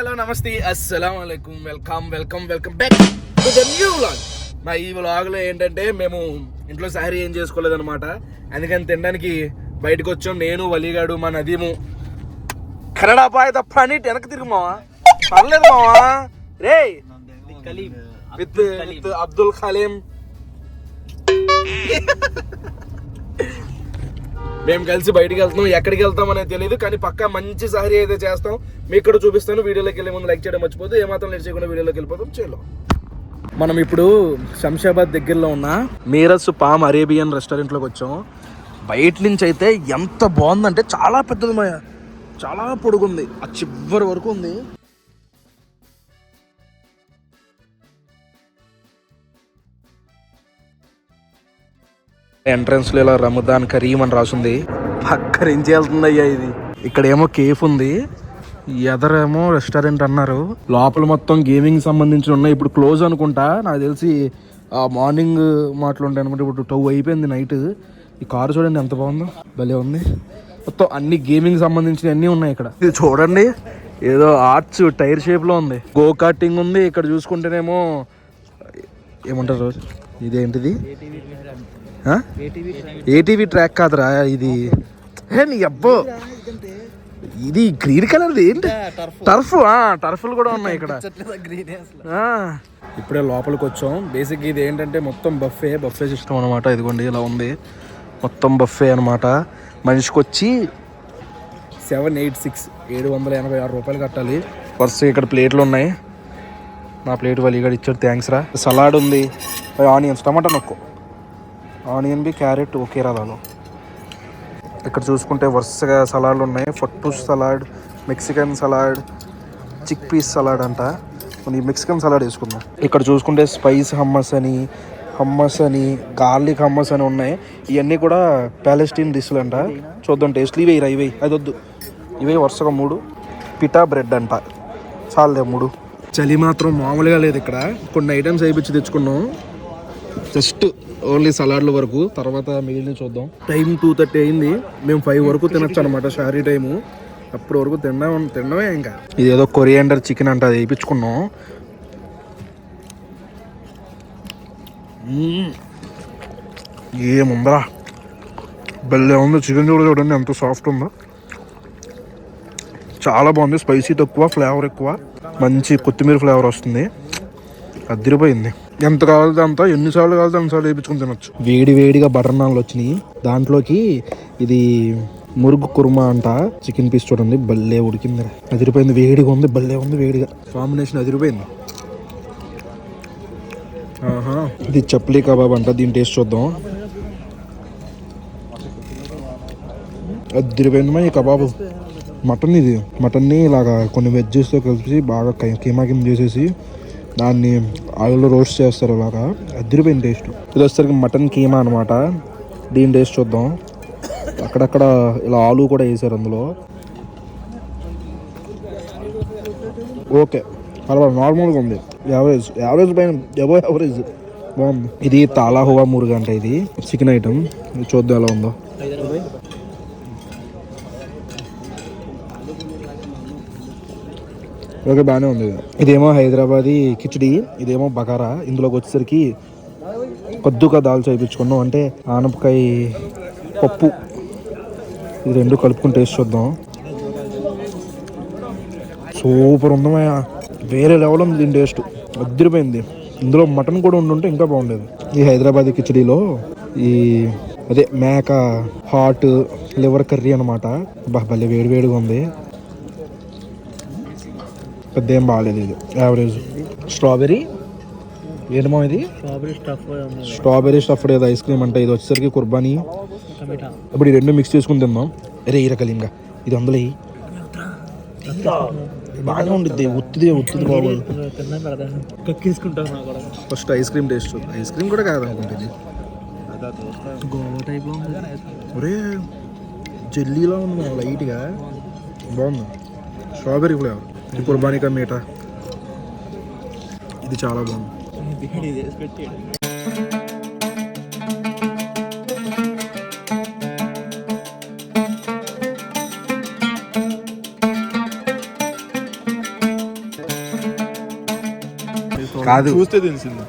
Hello namaste అస్సలం welcome welcome welcome back to the new vlog. మా ఈ వ్లాగ్లో ఏంటంటే మేము ఇంట్లో సారీ ఏం చేసుకోలేదన్నమాట. అందుకని తినడానికి బయటకు వచ్చాం. నేను వలీగాడు మా నదీము. కన్నడ పాయ తప్ప అని వెనక్కి తిరుగు మావా. పర్లేదు మావా. రే విత్ విత్ అబ్దుల్ ఖలీం. మేము కలిసి బయటికి వెళ్తున్నాం ఎక్కడికి వెళ్తాం అనేది తెలియదు కానీ పక్కా మంచి సారీ అయితే చేస్తాం మీకు ఇక్కడ చూపిస్తాను వీడియోలోకి వెళ్ళే ముందు లైక్ చేయడం మర్చిపోతే ఏమాత్రం లేట్ చేయకుండా వీడియోలోకి వెళ్ళిపోతాం చేలో మనం ఇప్పుడు శంషాబాద్ దగ్గరలో ఉన్న మీరస్ పామ్ అరేబియన్ రెస్టారెంట్లోకి వచ్చాం. బయట నుంచి అయితే ఎంత బాగుందంటే చాలా పెద్దది మాయ చాలా పొడుగుంది. ఆ చివరి వరకు ఉంది. ఎంట్రన్స్లో ఇలా రమదాన్ కరీం అని రాసింది. పక్కన ఏం చేస్తుంది అయ్యా ఇది? ఇక్కడ ఏమో కేఫ్ ఉంది. ఎదరేమో రెస్టారెంట్ అన్నారు. లోపల మొత్తం గేమింగ్ సంబంధించి ఉన్నాయి. ఇప్పుడు క్లోజ్ అనుకుంటా. నాకు తెలిసి ఆ మార్నింగ్ మాటలు ఉంటాయి అనుకుంటే ఇప్పుడు టవ్ అయిపోయింది నైట్. ఈ కారు చూడండి ఎంత బాగుందో. భలే ఉంది. మొత్తం అన్ని గేమింగ్ సంబంధించిన అన్ని ఉన్నాయి ఇక్కడ. ఇది చూడండి. ఏదో ఆర్ట్స్ టైర్ షేప్లో ఉంది. గో కార్టింగ్ ఉంది. ఇక్కడ చూసుకుంటేనేమో ఏమంటారు? ఇదేంటిది? ఏటీవీ ట్రాక్ కాదురా ఇది. ఏ నీ అబ్బో. ఇది గ్రీన్ కలర్ ఏంటి? టర్ఫ్. టర్ఫ్లు కూడా ఉన్నాయి ఇక్కడ. ఆ. ఇప్పుడే లోపలికి వచ్చాం. బేసిక్ ఇది ఏంటంటే మొత్తం బఫే బఫే సిస్టమ్ అనమాట ఇదిగోండి ఇలా ఉంది. మొత్తం బఫే అనమాట మనిషికి వచ్చి సెవెన్ ఎయిట్ సిక్స్ ఏడు వందల ఎనభై ఆరు రూపాయలు కట్టాలి. వరుస ఇక్కడ ప్లేట్లు ఉన్నాయి. నా ప్లేట్ వాళ్ళు ఇక్కడ ఇచ్చాడు థ్యాంక్స్ రా. సలాడ్ ఉంది. ఆనియన్స్ టమాటా నొక్కు. ఆనియన్ బి క్యారెట్ ఓకే రాదాను ఇక్కడ చూసుకుంటే వరుసగా సలాడ్లు ఉన్నాయి. Fattoush salad Mexican salad chickpeas salad అంట. మనం ఈ మెక్సికన్ సలాడ్ వేసుకుందాం. ఇక్కడ చూసుకుంటే స్పైస్ హమ్మస్ అని హమ్మస్ అని గార్లిక్ హమ్మస్ అని ఉన్నాయి. ఇవన్నీ కూడా ప్యాలెస్టీన్ డిష్లు అంట. చూద్దాం టేస్ట్లు ఇవే ఇవే. అది వద్దు. ఇవే వరుసగా మూడు. పిటా బ్రెడ్ అంట. చాలే మూడు. చలి మాత్రం మామూలుగా లేదు ఇక్కడ. కొన్ని ఐటమ్స్ వేయించి తెచ్చుకున్నాం. జస్ట్ ఓన్లీ సలాడ్ల వరకు. తర్వాత మిగిలిన చూద్దాం. టైం టూ థర్టీ అయింది. మేము ఫైవ్ వరకు తినొచ్చు అనమాట షారీ టైము అప్పటి వరకు తినడం తినడమే ఇంకా. ఇదేదో కొరియాండర్ చికెన్ అంట అది వేయించుకున్నాం. ఏముందరా బెల్లే ఉంది. చికెన్ చూడ చూడండి ఎంత సాఫ్ట్ ఉందో. చాలా బాగుంది. స్పైసీ తక్కువ ఫ్లేవర్ ఎక్కువ. మంచి కొత్తిమీర ఫ్లేవర్ వస్తుంది. అదిరిపోయింది. ఎంత కావాలంటే అంత ఎన్నిసార్లు కావాలంటే అన్నిసార్లు వేయించుకుని తినొచ్చు. వేడి వేడిగా బటర్ నాన్లు వచ్చినాయి. దాంట్లోకి ఇది మురుగు కుర్మా అంట చికెన్ పీస్ చూడండి భలే ఉడికింది అదిరిపోయింది వేడిగా ఉంది భలే ఉంది వేడిగా. కాంబినేషన్ అదిరిపోయింది. ఆహా. ఇది చప్లీ కబాబ్ అంట దీని టేస్ట్ చూద్దాం. అదిరిపోయింది మా ఈ కబాబు. మటన్ ఇది. మటన్ని ఇలాగా కొన్ని వెజ్జెస్తో కలిపి బాగా కై- కీమా కిమ్ చేసేసి దాన్ని ఆయిల్లో రోస్ట్ చేస్తారు అలాగా. అద్దరిపోయిన టేస్ట్ ఇది వచ్చేసరికి మటన్ కీమా అనమాట దీని టేస్ట్ చూద్దాం. అక్కడక్కడ ఇలా ఆలు కూడా వేసారు అందులో. ఓకే. పర్వాలేదు నార్మల్గా ఉంది. యావరేజ్ యావరేజ్ పైన ఎబో యావరేజ్ బాగుంది. ఇది తాలా హువా మురుగు అంట ఇది. చికెన్ ఐటమ్ ఇది చూద్దాం ఎలా ఉందో. ఓకే బాగానే ఉంది. ఇదేమో హైదరాబాదీ కిచడీ ఇదేమో బగారా. ఇందులోకి వచ్చేసరికి కొద్దుగా దాల్ చేయించుకున్నాం అంటే ఆనపకాయ పప్పు. ఇది రెండు కలుపుకుని టేస్ట్ చూద్దాం. సూపర్ ఉందమయ్యా వేరే లెవెల్ ఉంది దీని టేస్ట్. అద్దరిపోయింది ఇందులో మటన్ కూడా ఉండుంటే ఇంకా బాగుండేది. ఈ హైదరాబాదీ కిచడీలో ఈ అదే మేక హాట్ లివర్ కర్రీ అనమాట బా భలే వేడి వేడిగా ఉంది. పెద్ద ఏం బాగాలేదు ఇది. యావరేజ్ స్ట్రాబెరీ ఏంటమో ఇది? స్ట్రాబెరీ స్టఫ్ ఉంది. స్ట్రాబెరీ స్టఫ్డ్ ఏదో ఐస్ క్రీమ్ అంటే ఇది వచ్చేసరికి కుర్బానీ. ఇప్పుడు ఈ రెండు మిక్స్ చేసుకుని తిందాం. అరే ఈ రకలింగా ఇది అందులో. బాగానే ఉండిద్ది. ఉత్తిది ఉత్తిది బాగోదు first ice cream taste ice cream కూడా. కాదు అనుకుంటుంది గోవా టైప్లో ఉంది. ఒరే జెల్లీలా ఉంది లైట్గా బాగుంది. స్ట్రాబెరీ ఫ్లేవర్ ఇది కుర్బానీ కా మీఠా. ఇది చాలా బాగుంది. కాదు. చూస్తే తెలిసింది.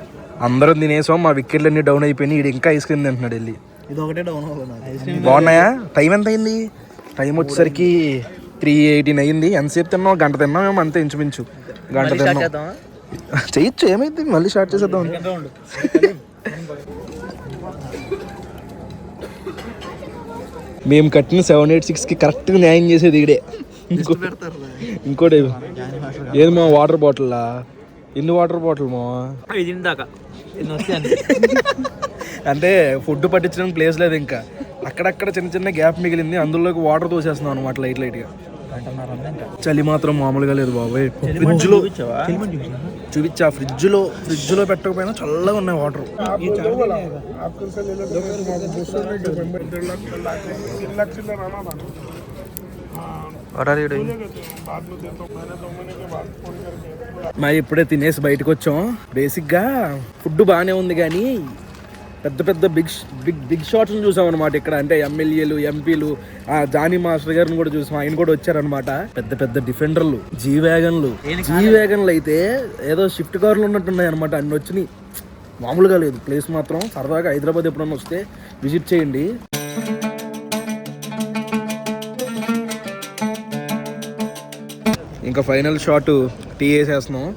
అందరం తినేసాం మా వికెట్లు అన్ని డౌన్ అయిపోయినాయి ఈడు ఇంకా ఐస్ క్రీమ్ తింటున్నాడు వెళ్ళి. ఇది ఒకటే డౌన్ బాగున్నాయా? టైం ఎంత అయింది? టైం వచ్చేసరికి త్రీ ఎయిటీన్ అయింది ఎంతసేపు తిన్నాం గంట తిన్నాం మేము అంతే ఇంచుమించు. గంట తిన్నాం చేయొచ్చు ఏమైంది? మళ్ళీ స్టార్ట్ చేసేద్దాం. మేము కట్టిన సెవెన్ ఎయిట్ సిక్స్కి కరెక్ట్గా న్యాయం చేసేది ఈడే ఇంకో ఇంకోటి ఏది. మా వాటర్ బాటిల్లా ఎన్ని వాటర్ బాటిల్ మా? ఇది దాకా. అంటే ఫుడ్ పట్టించడానికి ప్లేస్ లేదు ఇంకా. అక్కడక్కడ చిన్న చిన్న గ్యాప్ మిగిలింది. అందులోకి వాటర్ తోసేస్తున్నాం అనమాట లైట్ లైట్గా చలి మాత్రం మామూలుగా లేదు బాబాయ్. ఫ్రిడ్జ్లో చూపించా ఫ్రిడ్జ్లో ఫ్రిడ్జ్లో పెట్టకపోయినా చల్లగా ఉన్నాయి వాటర్. మరి ఇప్పుడే తినేసి బయటకు వచ్చాం బేసిక్గా ఫుడ్ బాగానే ఉంది కానీ పెద్ద పెద్ద బిగ్ బిగ్ బిగ్ షాట్స్ చూసాం అనమాట ఇక్కడ. అంటే ఎమ్మెల్యేలు ఎంపీలు ఆ జానీ మాస్టర్ గారిని కూడా చూసాం. ఆయన కూడా వచ్చారనమాట పెద్ద పెద్ద డిఫెండర్లు జీ వ్యాగన్లు. జీ వ్యాగన్లు అయితే ఏదో షిఫ్ట్ కార్లు ఉన్నట్టున్నాయి అనమాట అన్ని వచ్చినాయి. మామూలుగా లేదు. ప్లేస్ మాత్రం సరదాగా హైదరాబాద్ ఎప్పుడన్నా వస్తే విజిట్ చేయండి. ఇంకా ఫైనల్ షాట్ టీ వేసేస్తున్నాం.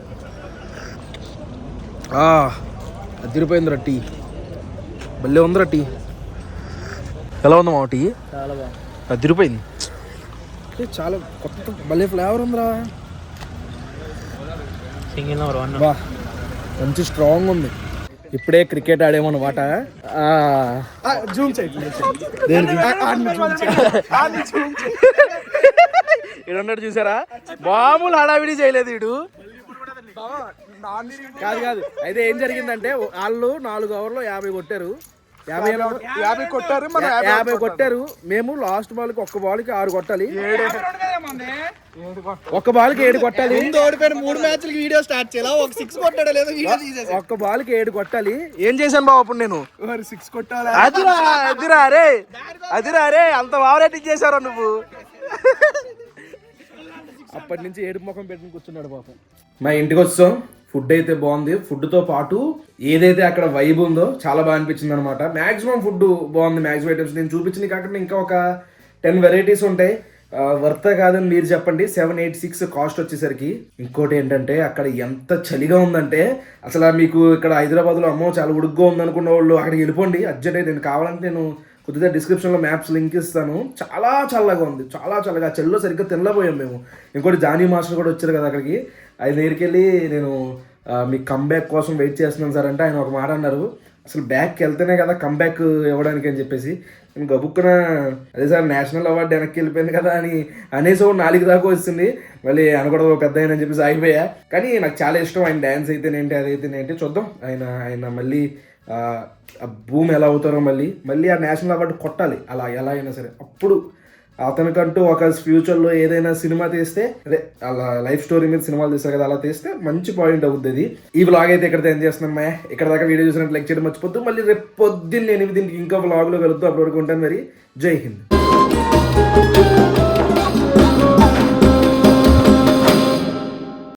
అదిరిపోయిందిరా టీ. భలే ఉందిరా టీ. ఎలా ఉందా మా టీ? చాలా బాగుంది. అదిరిపోయింది చాలా కొత్త భలే ఫ్లేవర్ ఉందిరా. సింగిల్ నెంబర్ వన్ బా మంచి స్ట్రాంగ్ ఉంది. ఇప్పుడే క్రికెట్ ఆడేమన్నమాట జూమ్ ఇడన్నాడు చూసారా? మామూలు హడావిడి చేయలేదు వీడు కాదు కాదు. అయితే ఏం జరిగిందంటే వాళ్ళు నాలుగు ఓవర్లో యాభై కొట్టారు. యాభై యాభై కొట్టారు యాభై కొట్టారు. మేము లాస్ట్ బాల్కి ఒక్క బాల్కి ఆరు కొట్టాలి. ఒక్క బాల్కి ఏడు కొట్టాలి. ఓడిపోయిన మూడు మ్యాచ్లకి వీడియో స్టార్ట్ చేయాలి? ఒక సిక్స్ కొట్టాడో లేదో వీడియో తీసేసి ఒక్క బాల్కి ఏడు కొట్టాలి. ఏం చేశాను బాబు అప్పుడు నేను? మరి సిక్స్ కొట్టాలి? అదిరా అదిరా రే అదిరా రే అంత ఓవరేటింగ్ చేశారా నువ్వు? అప్పటి నుంచి ఏడుపు ముఖం పెట్టుకుని కూర్చున్నాడు పాపం మా ఇంటికి వచ్చాం ఫుడ్ అయితే బాగుంది. ఫుడ్తో పాటు ఏదైతే అక్కడ వైబ్ ఉందో చాలా బాగా అనిపించింది అనమాట మాక్సిమం ఫుడ్ బాగుంది మ్యాక్సిమం ఐటమ్స్. నేను చూపించింది కాకుండా ఇంకా ఒక టెన్ వెరైటీస్ ఉంటాయి. వర్త కాదని మీరు చెప్పండి. సెవెన్ ఎయిట్ సిక్స్ కాస్ట్ వచ్చేసరికి. ఇంకోటి ఏంటంటే అక్కడ ఎంత చలిగా ఉందంటే అసలు మీకు ఇక్కడ హైదరాబాద్లో అమ్మో చాలా ఉడుగ్గా ఉందనుకున్న వాళ్ళు అక్కడికి వెళ్ళిపోండి. అర్జెంట్ అయితే నేను కావాలంటే నేను కొద్దిగా డిస్క్రిప్షన్లో మ్యాప్స్ లింక్ ఇస్తాను. చాలా చల్లగా ఉంది. చాలా చల్లగా. చెల్లో సరిగ్గా తినలేకపోయాం మేము. ఇంకోటి జానీ మాస్టర్ కూడా వచ్చారు కదా అక్కడికి. ఆయన దగ్గరికి నేను మీ కంబ్యాక్ కోసం వెయిట్ చేస్తున్నాను సార్ అంటే ఆయన ఒక మాట అన్నారు. అసలు బ్యాక్కి వెళ్తేనే కదా కంబ్యాక్ ఇవ్వడానికి అని చెప్పేసి. నేను గబుక్కున అదే సార్ నేషనల్ అవార్డు వెనక్కి వెళ్ళిపోయింది కదా అని అనేసి ఒక నాలుగు దాకా వస్తుంది. మళ్ళీ అనకూడదు పెద్ద ఆయన అని చెప్పేసి ఆగిపోయా. కానీ నాకు చాలా ఇష్టం. ఆయన డ్యాన్స్ అయితేనేంటి అది అయితేనేంటి చూద్దాం. ఆయన ఆయన మళ్ళీ భూమి ఎలా అవుతారో మళ్ళీ మళ్ళీ ఆ నేషనల్ అవార్డు కొట్టాలి. అలా ఎలా అయినా సరే. అప్పుడు అతనికంటూ ఒక ఫ్యూచర్లో ఏదైనా సినిమా తీస్తే అదే అలా లైఫ్ స్టోరీ మీద సినిమాలు తీస్తారు కదా అలా తీస్తే మంచి పాయింట్ అవుతుంది ఇది ఈ వ్లాగ్ అయితే ఇక్కడ ఏం చేస్తున్నాం మా ఇక్కడ దాకా వీడియో చూసినట్టు లైక్ చేయడం మర్చిపోద్దు. మళ్ళీ రేపు పొద్దున్న ఎనిమిదింటికి ఇంకో వ్లాగ్లో కలుద్దాం. అప్పటి వరకు ఉంటాను మరి. జై హింద్.